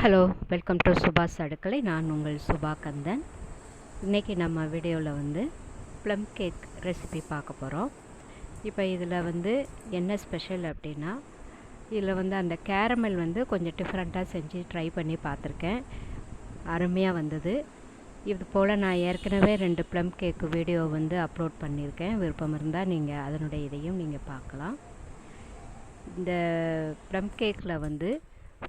Hello welcome to சுபாஷ் அடுக்களை நான் உங்கள் சுபா கந்தன் இன்றைக்கி நம்ம வீடியோவில் வந்து ப்ளம் கேக் ரெசிபி பார்க்க போகிறோம் இப்போ இதில் வந்து என்ன ஸ்பெஷல் அப்படின்னா இதில் வந்து அந்த கேரமல் வந்து கொஞ்சம் டிஃப்ரெண்ட்டாக செஞ்சு ட்ரை பண்ணி பார்த்துருக்கேன். அருமையாக வந்தது. இது போல் நான் ஏற்கனவே ரெண்டு ப்ளம் கேக்கு வீடியோ வந்து அப்லோட் பண்ணியிருக்கேன். விருப்பம் இருந்தால் நீங்கள் அதனுடைய இதையும் நீங்கள் பார்க்கலாம். இந்த ப்ளம் கேக்கில் வந்து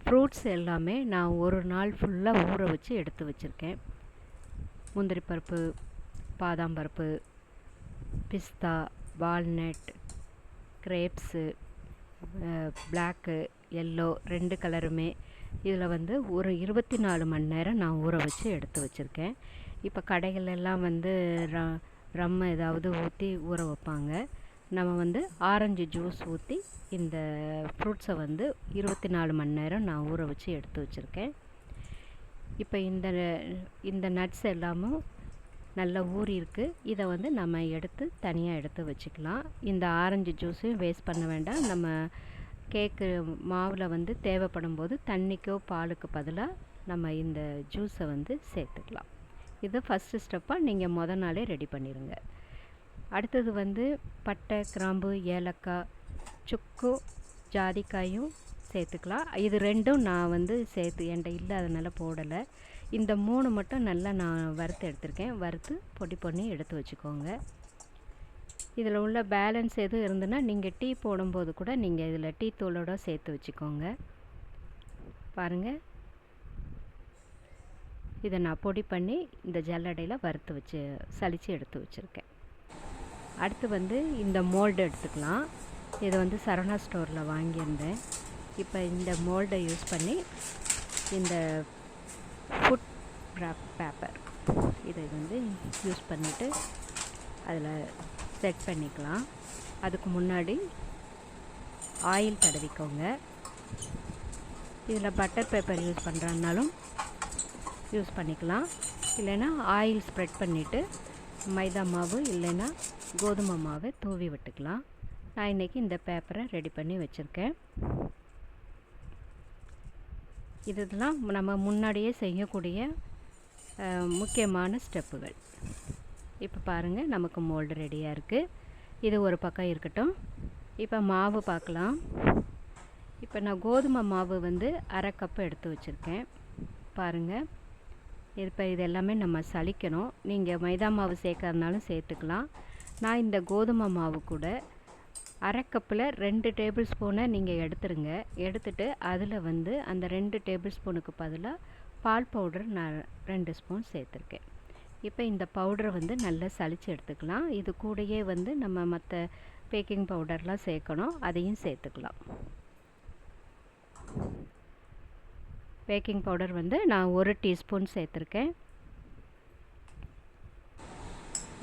ஃப்ரூட்ஸ் எல்லாமே நான் ஒரு நாள் ஃபுல்லாக ஊற வச்சு எடுத்து வச்சுருக்கேன். முந்திரி பருப்பு பாதாம் பருப்பு பிஸ்தா வால்நட் கிரேப்ஸு பிளாக்கு எல்லோ ரெண்டு கலருமே இதில் வந்து ஒரு இருபத்தி நாலு மணி நேரம் நான் ஊற வச்சு எடுத்து வச்சுருக்கேன். இப்போ கடைகளெல்லாம் வந்து ர ரம்மை ஏதாவது ஊற்றி ஊற வைப்பாங்க. நம்ம வந்து ஆரஞ்சு ஜூஸ் ஊற்றி இந்த ஃப்ரூட்ஸை வந்து இருபத்தி நாலு மணி நேரம் நான் ஊற வச்சு எடுத்து வச்சுருக்கேன். இப்போ இந்த இந்த நட்ஸ் எல்லாமும் நல்லா ஊறி இருக்குது இதை வந்து நம்ம எடுத்து தனியாக எடுத்து வச்சுக்கலாம். இந்த ஆரஞ்சு ஜூஸையும் வேஸ்ட் பண்ண வேண்டாம். நம்ம கேக்கு மாவில் வந்து தேவைப்படும் போது தண்ணிக்கோ பாலுக்கு பதிலாக நம்ம இந்த ஜூஸை வந்து சேர்த்துக்கலாம். இது ஃபஸ்ட்டு ஸ்டெப்பாக நீங்கள் மொதல் நாளே ரெடி பண்ணிடுங்க அடுத்தது வந்து பட்டை கிராம்பு ஏலக்காய் சுக்கு ஜாதிக்காயும் சேர்த்துக்கலாம். இது ரெண்டும் நான் வந்து சேர்த்து என்கிட்ட இல்லை அதனால் போடலை. இந்த மூணு மட்டும் நல்லா நான் வறுத்து எடுத்திருக்கேன். வறுத்து பொடி பண்ணி எடுத்து வச்சுக்கோங்க. இதில் உள்ள பேலன்ஸ் எதுவும் இருந்ததுன்னா நீங்கள் டீ போடும்போது கூட நீங்கள் இதில் டீ தூளோட சேர்த்து வச்சுக்கோங்க. பாருங்கள் இதை நான் பொடி பண்ணி இந்த ஜல்லடையில் வறுத்து வச்சு சலித்து எடுத்து வச்சுருக்கேன். அடுத்து வந்து இந்த மோல்டு எடுத்துக்கலாம். இதை வந்து சரவணா ஸ்டோரில் வாங்கியிருந்தேன். இப்போ இந்த மோல்டை யூஸ் பண்ணி இந்த ஃபுட் ப்ராப் பேப்பர் இதை வந்து யூஸ் பண்ணிவிட்டு அதில் செட் பண்ணிக்கலாம். அதுக்கு முன்னாடி ஆயில் தடவிக்கோங்க. இதில் பட்டர் பேப்பர் யூஸ் பண்ணுறதுனாலும் யூஸ் பண்ணிக்கலாம். இல்லைன்னா ஆயில் ஸ்ப்ரெட் பண்ணிவிட்டு மைதா மாவு இல்லைன்னா கோதுமை மாவை தூவி விட்டுக்கலாம். நான் இன்றைக்கி இந்த பேப்பரை ரெடி பண்ணி வச்சுருக்கேன். இதெல்லாம் நம்ம முன்னாடியே செய்யக்கூடிய முக்கியமான ஸ்டெப்புகள் இப்போ பாருங்கள் நமக்கு மோல்டு ரெடியாக இருக்குது இது ஒரு பக்கம் இருக்கட்டும். இப்போ மாவு பார்க்கலாம். இப்போ நான் கோதுமை மாவு வந்து அரை கப்பு எடுத்து வச்சுருக்கேன். பாருங்கள் இப்போ இது எல்லாமே நம்ம சலிக்கணும் நீங்கள் மைதா மாவு சேர்க்கறதுனாலும் சேர்த்துக்கலாம். நான் இந்த கோதுமை மாவு கூட அரை கப்பில் ரெண்டு டேபிள் ஸ்பூனை நீங்கள் எடுத்துருங்க. எடுத்துட்டு அதில் வந்து அந்த ரெண்டு டேபிள் ஸ்பூனுக்கு பதிலாக பால் பவுடர் நான் ரெண்டு ஸ்பூன் சேர்த்துருக்கேன். இப்போ இந்த பவுடரை வந்து நல்லா சளிச்சு எடுத்துக்கலாம். இது கூடயே வந்து நம்ம மற்ற பேக்கிங் பவுடர்லாம் சேர்க்கணும். அதையும் சேர்த்துக்கலாம். பேக்கிங் பவுடர் வந்து நான் ஒரு டீஸ்பூன் சேர்த்துருக்கேன்.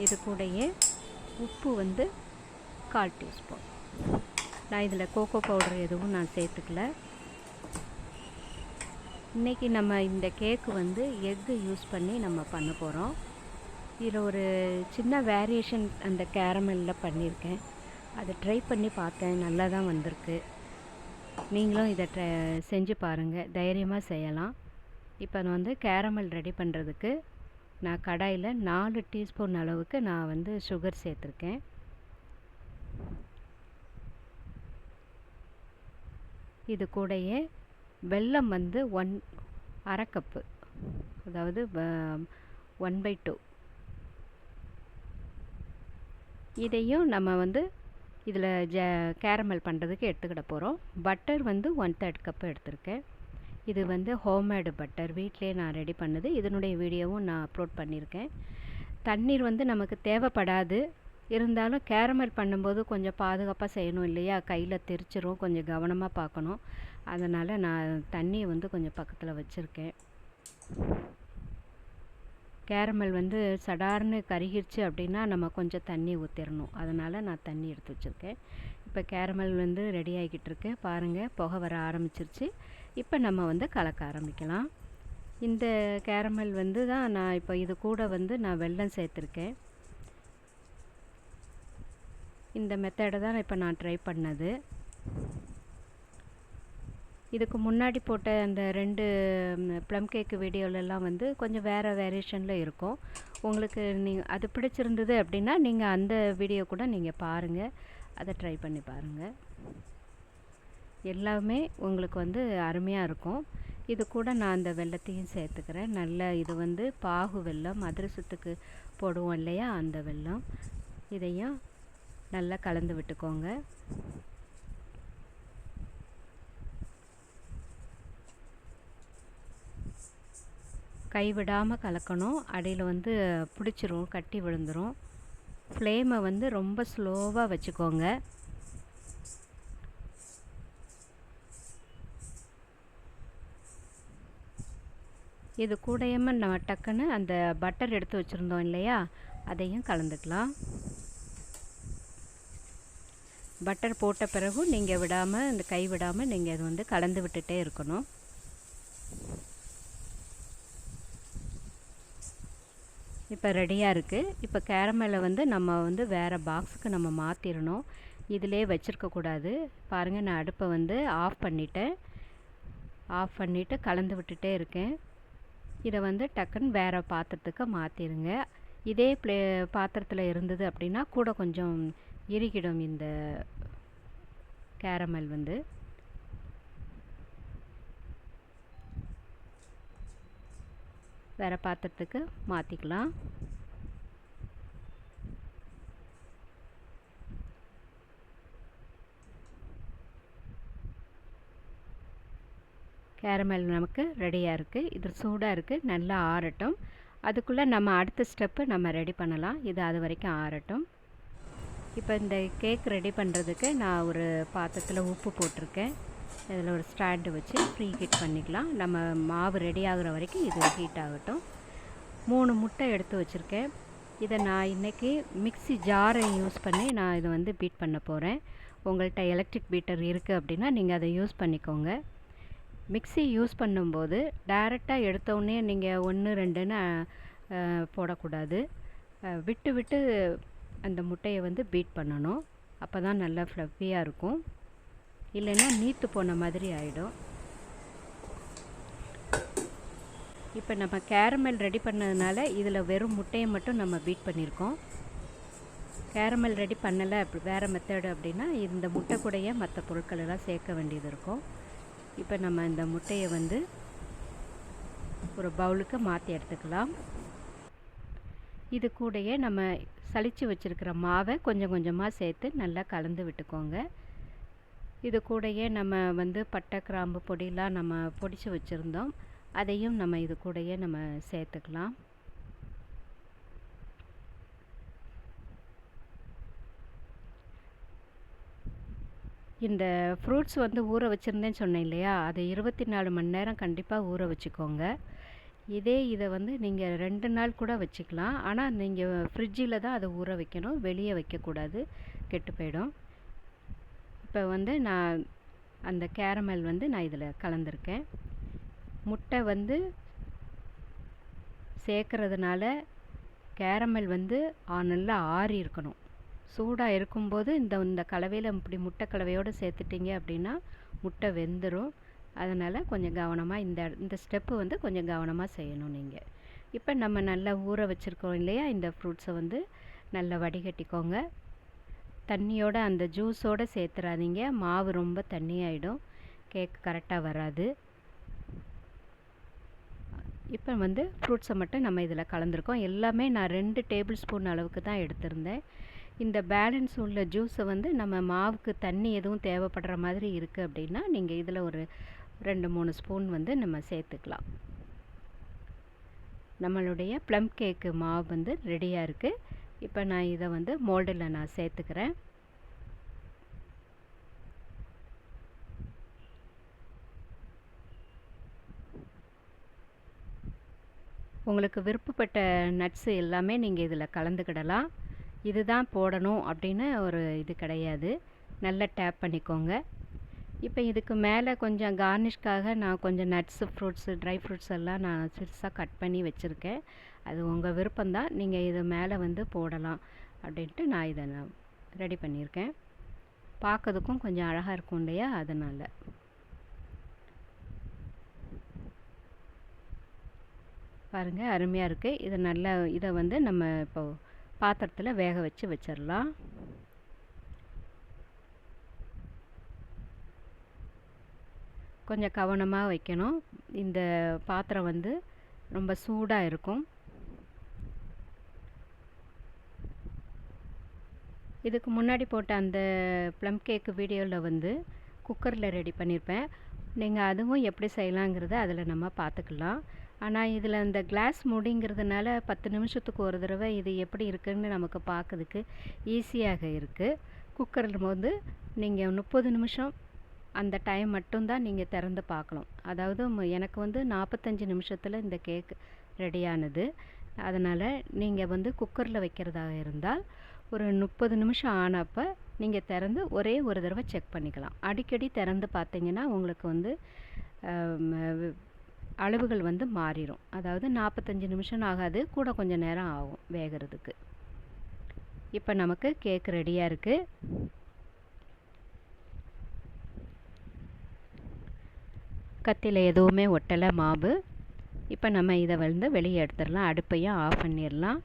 இது கூடயே உப்பு வந்து கால் டீஸ்பூன். நான் இதில் கோகோ பவுடர் எதுவும் நான் சேர்த்துக்கல. இன்றைக்கி நம்ம இந்த கேக்கு வந்து எக்கு யூஸ் பண்ணி நம்ம பண்ண போகிறோம் இதில் ஒரு சின்ன வேரியேஷன் அந்த கேரமலில் பண்ணியிருக்கேன். அதை ட்ரை பண்ணி பார்த்தேன். நல்லா தான் வந்திருக்கு. நீங்களும் இதை ட்ரை செஞ்சு பாருங்கள் தைரியமாக செய்யலாம். இப்போ நான் வந்து கேரமல் ரெடி பண்ணுறதுக்கு நான் கடாயில் நாலு டீஸ்பூன் அளவுக்கு நான் வந்து சுகர் சேர்த்துருக்கேன். இது கூடயே வெல்லம் வந்து ஒன் அரை கப்பு அதாவது ஒன் பை டூ. இதையும் நம்ம வந்து இதில் ஜ கேரமல் பண்ணுறதுக்கு எடுத்துக்கிட போகிறோம். பட்டர் வந்து ஒன் தேர்ட் கப்பு எடுத்திருக்கேன். இது வந்து ஹோம்மேடு பட்டர் வீட்டிலே நான் ரெடி பண்ணது. இதனுடைய வீடியோவும் நான் அப்லோட் பண்ணியிருக்கேன் தண்ணீர் வந்து நமக்கு தேவைப்படாது. இருந்தாலும் கேரமல் பண்ணும்போது கொஞ்சம் பாதுகாப்பாக செய்யணும் இல்லையா? கையில் தெரிச்சிரும். கொஞ்சம் கவனமாக பார்க்கணும். அதனால் நான் தண்ணியை வந்து கொஞ்சம் பக்கத்தில் வச்சுருக்கேன். கேரமல் வந்து சடார்னு கருகிருச்சு அப்படின்னா நம்ம கொஞ்சம் தண்ணி ஊற்றிடணும் அதனால் நான் தண்ணி எடுத்து வச்சுருக்கேன். இப்போ கேரமல் வந்து ரெடி ஆகிக்கிட்டு இருக்கு. பாருங்கள் புகை வர ஆரம்பிச்சிருச்சு. இப்போ நம்ம வந்து கலக்க ஆரம்பிக்கலாம். இந்த கேரமல் வந்து தான் நான் இப்போ இது கூட வந்து நான் வெல்லம் சேர்த்துருக்கேன். இந்த மெத்தடை தான் இப்போ நான் ட்ரை பண்ணது. இதுக்கு முன்னாடி போட்ட அந்த ரெண்டு ப்ளம் கேக்கு வீடியோலலாம் வந்து கொஞ்சம் வேறு வேரியேஷனில் இருக்கும். உங்களுக்கு நீங்கள் அது பிடிச்சிருந்தது அப்படின்னா நீங்கள் அந்த வீடியோ கூட நீங்கள் பாருங்கள் அதை ட்ரை பண்ணி பாருங்கள் எல்லாமே உங்களுக்கு வந்து அருமையாக இருக்கும். இது கூட நான் அந்த வெள்ளத்தையும் சேர்த்துக்கிறேன். நல்ல இது வந்து பாகு வெல்லம் அதிரசத்துக்கு போடுவோம் இல்லையா அந்த வெள்ளம் இதையும் நல்லா கலந்து விட்டுக்கோங்க. கைவிடாமல் கலக்கணும். அடியில் வந்து பிடிச்சிரும் கட்டி விழுந்துடும் ஃப்ளேமை வந்து ரொம்ப ஸ்லோவாக வச்சுக்கோங்க. இது கூடையமாக நம்ம டக்குன்னு அந்த பட்டர் எடுத்து வச்சுருந்தோம் இல்லையா? அதையும் கலந்துக்கலாம். பட்டர் போட்ட பிறகு நீங்கள் விடாமல் இந்த கை விடாமல் நீங்கள் இது வந்து கலந்து விட்டுட்டே இருக்கணும். இப்போ ரெடியாக இருக்குது இப்போ கேரமலை வந்து நம்ம வந்து வேறு பாக்ஸுக்கு நம்ம மாற்றிடணும் இதிலே வச்சுருக்கக்கூடாது பாருங்கள் நான் அடுப்பை வந்து ஆஃப் பண்ணிட்டேன். ஆஃப் பண்ணிவிட்டு கலந்து விட்டுட்டே இருக்கேன். இதை வந்து டக்குன்னு வேறு பாத்திரத்துக்கு மாற்றிடுங்க இதே ப்ளே பாத்திரத்தில் இருந்தது அப்படின்னா கூட கொஞ்சம் இறுகிடும் இந்த கேரமல் வந்து. வேறு பாத்திரத்துக்கு மாற்றிக்கலாம் கேரமல் நமக்கு ரெடியாக இருக்குது இது சூடாக இருக்குது நல்லா ஆறட்டும். அதுக்குள்ளே நம்ம அடுத்த ஸ்டெப்பு நம்ம ரெடி பண்ணலாம். இது அது வரைக்கும் ஆறட்டும். இப்போ இந்த கேக் ரெடி பண்ணுறதுக்கு நான் ஒரு பாத்திரத்தில் உப்பு போட்டிருக்கேன். இதில் ஒரு ஸ்டாண்டு வச்சு ப்ரீ ஹீட் பண்ணிக்கலாம். நம்ம மாவு ரெடி ஆகிற வரைக்கும் இது ஹீட் ஆகட்டும். மூணு முட்டை எடுத்து வச்சுருக்கேன். இதை நான் இன்றைக்கி மிக்சி ஜாரை யூஸ் பண்ணி நான் இதை வந்து பீட் பண்ண போகிறேன் உங்கள்கிட்ட எலக்ட்ரிக் பீட்டர் இருக்குது அப்படின்னா நீங்கள் அதை யூஸ் பண்ணிக்கோங்க. மிக்சி யூஸ் பண்ணும்போது டைரெக்டாக எடுத்தோடனே நீங்கள் ஒன்று ரெண்டுன்னு போடக்கூடாது. விட்டு விட்டு அந்த முட்டையை வந்து பீட் பண்ணணும். அப்போ தான் நல்லா ஃப்ளஃபியாக இருக்கும். இல்லைன்னா நீத்து போன மாதிரி ஆகிடும் இப்போ நம்ம கேரமல் ரெடி பண்ணதுனால இதில் வெறும் முட்டையை மட்டும் நம்ம பீட் பண்ணியிருக்கோம் கேரமல் ரெடி பண்ணலை அப்படி வேறு மெத்தடு அப்படின்னா இந்த முட்டை கூடைய மற்ற பொருட்கள் எல்லாம் சேர்க்க வேண்டியது இருக்கும். இப்போ நம்ம இந்த முட்டையை வந்து ஒரு பவுலுக்கு மாற்றி எடுத்துக்கலாம். இது கூடயே நம்ம சளிச்சு வச்சுருக்கிற மாவை கொஞ்சம் கொஞ்சமாக சேர்த்து நல்லா கலந்து விட்டுக்கோங்க. இது கூடயே நம்ம வந்து பட்டை கிராம்பு பொடியெலாம் நம்ம பொடிச்சு வச்சுருந்தோம். அதையும் நம்ம இது கூடயே நம்ம சேர்த்துக்கலாம். இந்த ஃப்ரூட்ஸ் வந்து ஊற வச்சுருந்தேன்னு சொன்னேன் இல்லையா? அதை இருபத்தி நாலு மணி நேரம் கண்டிப்பாக ஊற வச்சுக்கோங்க. இதே இதை வந்து நீங்கள் ரெண்டு நாள் கூட வச்சுக்கலாம். ஆனால் நீங்கள் ஃப்ரிட்ஜில் தான் அதை ஊற வைக்கணும். வெளியே வைக்கக்கூடாது. கெட்டு போயிடும். இப்போ வந்து நான் அந்த கேரமல் வந்து நான் இதில் கலந்துருக்கேன். முட்டை வந்து சேர்க்கறதுனால கேரமல் வந்து நல்லா ஆறி இருக்கணும். சூடாக இருக்கும்போது இந்த இந்த கலவையில் இப்படி முட்டை கலவையோடு சேர்த்துட்டிங்க அப்படின்னா முட்டை வெந்துடும் அதனால் கொஞ்சம் கவனமாக இந்த இந்த ஸ்டெப்பு வந்து கொஞ்சம் கவனமாக செய்யணும் நீங்கள் இப்போ நம்ம நல்லா ஊற வச்சுருக்கோம் இல்லையா? இந்த ஃப்ரூட்ஸை வந்து நல்லா வடிகட்டிக்கோங்க. தண்ணியோட அந்த ஜூஸோடு சேர்த்துறாதீங்க. மாவு ரொம்ப தண்ணியாயிடும். கேக் கரெக்டாக வராது. இப்போ வந்து ஃப்ரூட்ஸை மட்டும் நம்ம இதில் கலந்துருக்கோம். எல்லாமே நான் ரெண்டு டேபிள் ஸ்பூன் அளவுக்கு தான் எடுத்திருந்தேன். இந்த பேலன்ஸ் உள்ள ஜூஸை வந்து நம்ம மாவுக்கு தண்ணி எதுவும் தேவைப்படுற மாதிரி இருக்குது அப்படின்னா நீங்கள் இதில் ஒரு ரெண்டு மூணு ஸ்பூன் வந்து நம்ம சேர்த்துக்கலாம். நம்மளுடைய ப்ளம் கேக்கு மாவு வந்து ரெடியாக இருக்குது இப்போ நான் இதை வந்து மோல்டில் நான் சேர்த்துக்கிறேன். உங்களுக்கு விருப்பப்பட்ட நட்ஸு எல்லாமே நீங்கள் இதில் கலந்துக்கிடலாம். இதுதான் போடணும் அப்படின்னு ஒரு இது கிடையாது. நல்லா டேப் பண்ணிக்கோங்க. இப்போ இதுக்கு மேலே கொஞ்சம் கார்னிஷ்காக நான் கொஞ்சம் நட்ஸு ஃப்ரூட்ஸு ட்ரை ஃப்ரூட்ஸ் எல்லாம் நான் சிறுசாக கட் பண்ணி வச்சுருக்கேன். அது உங்கள் விருப்பம்தான் நீங்கள் இது மேலே வந்து போடலாம் அப்படின்ட்டு நான் இதை நான் ரெடி பண்ணியிருக்கேன். பார்க்கறதுக்கும் கொஞ்சம் அழகாக இருக்கும் இல்லையா? அதனால். பாருங்கள் அருமையாக இருக்குது இதை நல்லா இதை வந்து நம்ம இப்போ பாத்திரத்தில் வேக வச்சு வச்சிடலாம். கொஞ்சம் கவனமாக வைக்கணும். இந்த பாத்திரம் வந்து ரொம்ப சூடாக இருக்கும். இதுக்கு முன்னாடி போட்ட அந்த ப்ளம் கேக்கு வீடியோவில் வந்து குக்கரில் ரெடி பண்ணியிருப்பேன் நீங்கள் அதுவும் எப்படி செய்யலாங்கிறத அதில் நம்ம பார்த்துக்கலாம். ஆனால் இதில் அந்த கிளாஸ் மூடிங்கிறதுனால பத்து நிமிஷத்துக்கு ஒரு தடவை இது எப்படி இருக்குதுன்னு நமக்கு பார்க்கறதுக்கு ஈஸியாக இருக்குது குக்கரில் வந்து நீங்கள் முப்பது நிமிஷம் அந்த டைம் மட்டும்தான் நீங்கள் திறந்து பார்க்கலாம் அதாவது எனக்கு வந்து நாற்பத்தஞ்சு நிமிஷத்தில் இந்த கேக் ரெடியானது அதனால் நீங்கள் வந்து குக்கரில் வைக்கிறதாக இருந்தால் ஒரு முப்பது நிமிஷம் ஆனப்போ நீங்கள் திறந்து ஒரே ஒரு தடவை செக் பண்ணிக்கலாம். அடிக்கடி திறந்து பார்த்தீங்கன்னா உங்களுக்கு வந்து அளவுகள் வந்து மாறிடும் அதாவது நாற்பத்தஞ்சு நிமிஷம் ஆகாது கூட கொஞ்சம் நேரம் ஆகும் வேகிறதுக்கு. இப்போ நமக்கு கேக் ரெடியாக இருக்குது கத்தியில் எதுவுமே ஒட்டலை மாவு. இப்போ நம்ம இதை வந்து வெளியே எடுத்துடலாம். அடுப்பையும் ஆஃப் பண்ணிடலாம்.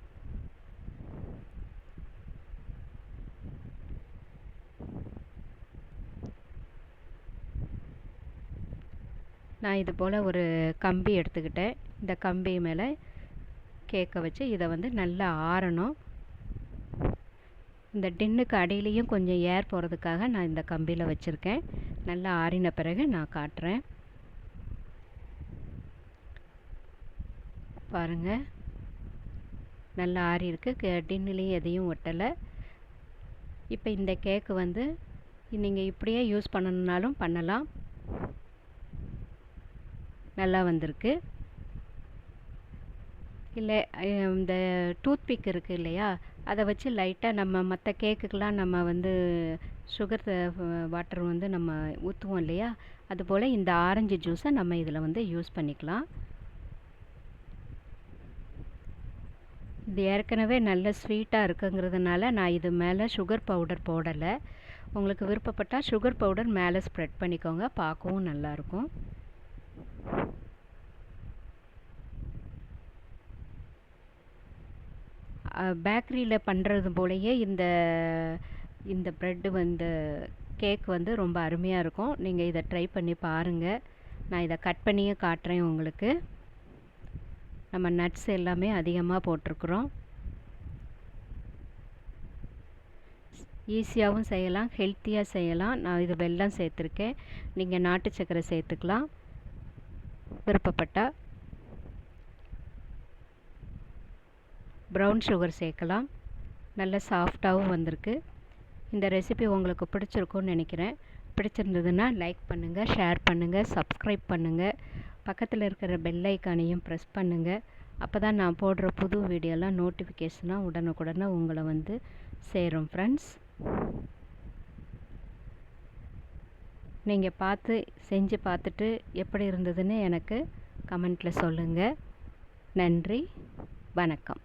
நான் இது போல் ஒரு கம்பி எடுத்துக்கிட்டேன். இந்த கம்பி மேலே கேக்கை வச்சு இதை வந்து நல்லா ஆறணும். இந்த டின்னுக்கு அடியிலையும் கொஞ்சம் ஏர் போகிறதுக்காக நான் இந்த கம்பியில் வச்சுருக்கேன். நல்லா ஆறின பிறகு நான் காட்டுறேன். பாருங்கள் நல்லா ஆறி இருக்குது டின்னுலேயும் எதையும் ஒட்டலை. இப்போ இந்த கேக்கு வந்து நீங்கள் இப்படியே யூஸ் பண்ணணுன்னாலும் பண்ணலாம். நல்லா வந்திருக்கு. இல்லை இந்த டூத் பிக் இருக்குது இல்லையா? அதை வச்சு லைட்டாக நம்ம மற்ற கேக்குக்கெலாம் நம்ம வந்து சுகர் வாட்டர் வந்து நம்ம ஊற்றுவோம் இல்லையா? அதுபோல் இந்த ஆரஞ்சு ஜூஸை நம்ம இதில் வந்து யூஸ் பண்ணிக்கலாம். இது ஏற்கனவே நல்ல ஸ்வீட்டாக இருக்குங்கிறதுனால நான் இது மேலே சுகர் பவுடர் போடலை. உங்களுக்கு விருப்பப்பட்டால் சுகர் பவுடர் மேலே ஸ்ப்ரெட் பண்ணிக்கோங்க பார்க்கவும் நல்லாயிருக்கும் பேக்கரியில் பண்ணுறது போலயே இந்த இந்த ப்ரெட்டு வந்து கேக் வந்து ரொம்ப அருமையாக இருக்கும். நீங்கள் இதை ட்ரை பண்ணி பாருங்கள் நான் இதை கட் பண்ணியே காட்டுறேன் உங்களுக்கு. நம்ம நட்ஸ் எல்லாமே அதிகமாக போட்டிருக்குறோம். ஈஸியாகவும் செய்யலாம் ஹெல்த்தியாக செய்யலாம். நான் இது வெல்லம் சேர்த்துருக்கேன். நீங்கள் நாட்டு சக்கரை சேர்த்துக்கலாம். விருப்பப்பட்டால் ப்ரௌன் சுகர் சேர்க்கலாம். நல்ல சாஃப்டாகவும் வந்திருக்கு. இந்த ரெசிபி உங்களுக்கு பிடிச்சிருக்கும்னு நினைக்கிறேன். பிடிச்சிருந்ததுன்னா லைக் பண்ணுங்கள் ஷேர் பண்ணுங்கள் சப்ஸ்கிரைப் பண்ணுங்கள் பக்கத்தில் இருக்கிற பெல் ஐக்கானையும் ப்ரெஸ் பண்ணுங்கள் அப்போ தான் நான் போடுற புது வீடியோலாம் நோட்டிஃபிகேஷனாக உடனுக்குடனே உங்களை வந்து சேரும் ஃப்ரெண்ட்ஸ் நீங்கள் பார்த்து செஞ்சு பார்த்துட்டு எப்படி இருந்ததுன்னு எனக்கு கமெண்ட்டில் சொல்லுங்கள் நன்றி வணக்கம்.